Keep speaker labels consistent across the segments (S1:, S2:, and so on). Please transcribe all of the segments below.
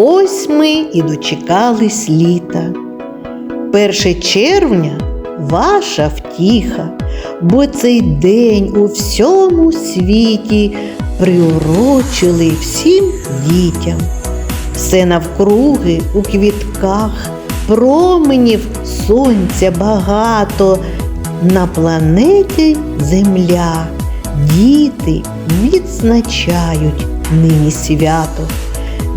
S1: ось ми і дочекались літа. Перше червня ваша втіха, бо цей день у всьому світі приурочили всім дітям. Все навкруги у квітках, променів сонця багато, на планеті Земля. Діти відзначають нині свято.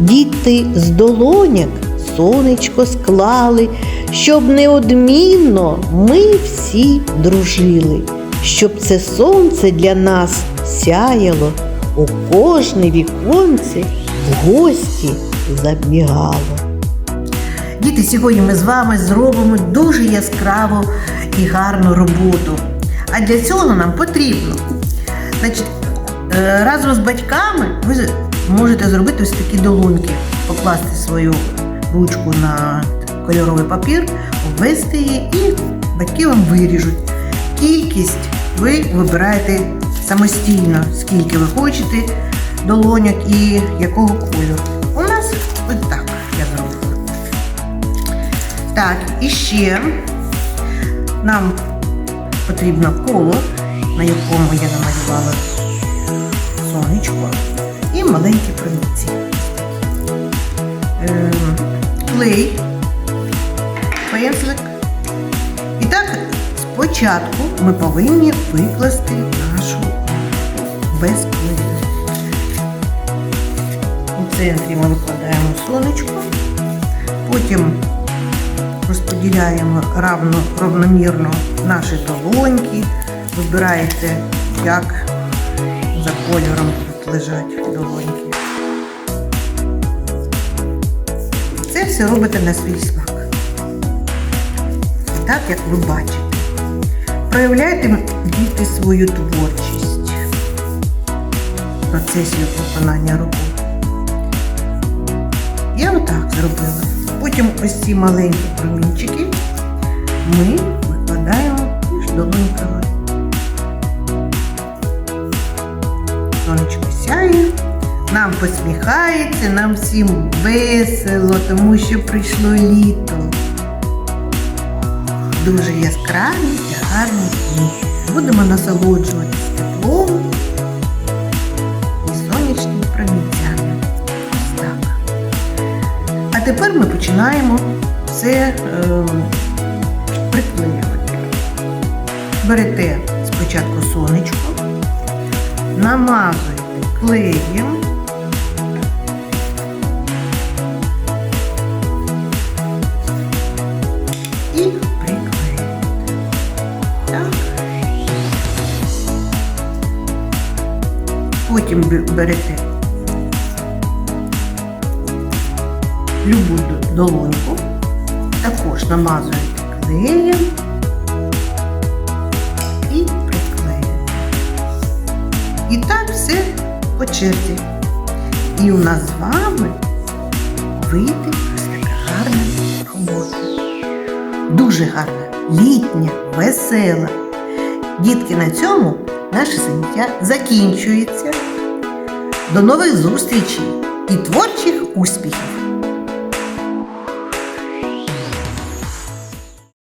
S1: Діти з долоняк сонечко склали, щоб неодмінно ми всі дружили, щоб це сонце для нас сяяло, у кожне віконце в гості забігало.
S2: Діти, сьогодні ми з вами зробимо дуже яскраву і гарну роботу. А для цього нам потрібно. Значить, е, разом з батьками ви можете зробити ось такі долоньки, покласти свою ручку на кольоровий папір, обвести її і батьки вам виріжуть. Кількість ви вибираєте самостійно, скільки ви хочете долоньок і якого кольору. У нас ось так я зробила. Так, і ще нам потрібно коло, на якому я намалювала сонечко і маленькі промінці. Ем, клей, пензлик. І так, спочатку ми повинні викласти нашу без. У центрі ми викладаємо сонечко, потім розподіляємо равно, равномірно наші долоньки, вибираєте, як за кольором будуть лежати долоньки. Це все робите на свій смак. Так, як ви бачите. Проявляйте діти свою творчість в процесі виконання роботи. Я отак зробила. Потім ось ці маленькі промінчики ми викладаємо між долоньками. Сонечко сяє, нам посміхається, нам всім весело, тому що прийшло літо. Дуже яскраві та гарні дні. Будемо насолоджуватися теплом і сонячними промінцями. Ось так. А тепер ми починаємо все е, приклеювати. Берете спочатку сонечко, намазуєте клеєм. Потім берете любу долоньку, також намазуєте клеєм і приклеюєте. І так все по черзі. І у нас з вами вийде гарна робота. Дуже гарна, літня, весела. Дітки, на цьому наше заняття закінчується. До нових зустрічей і творчих успіхів!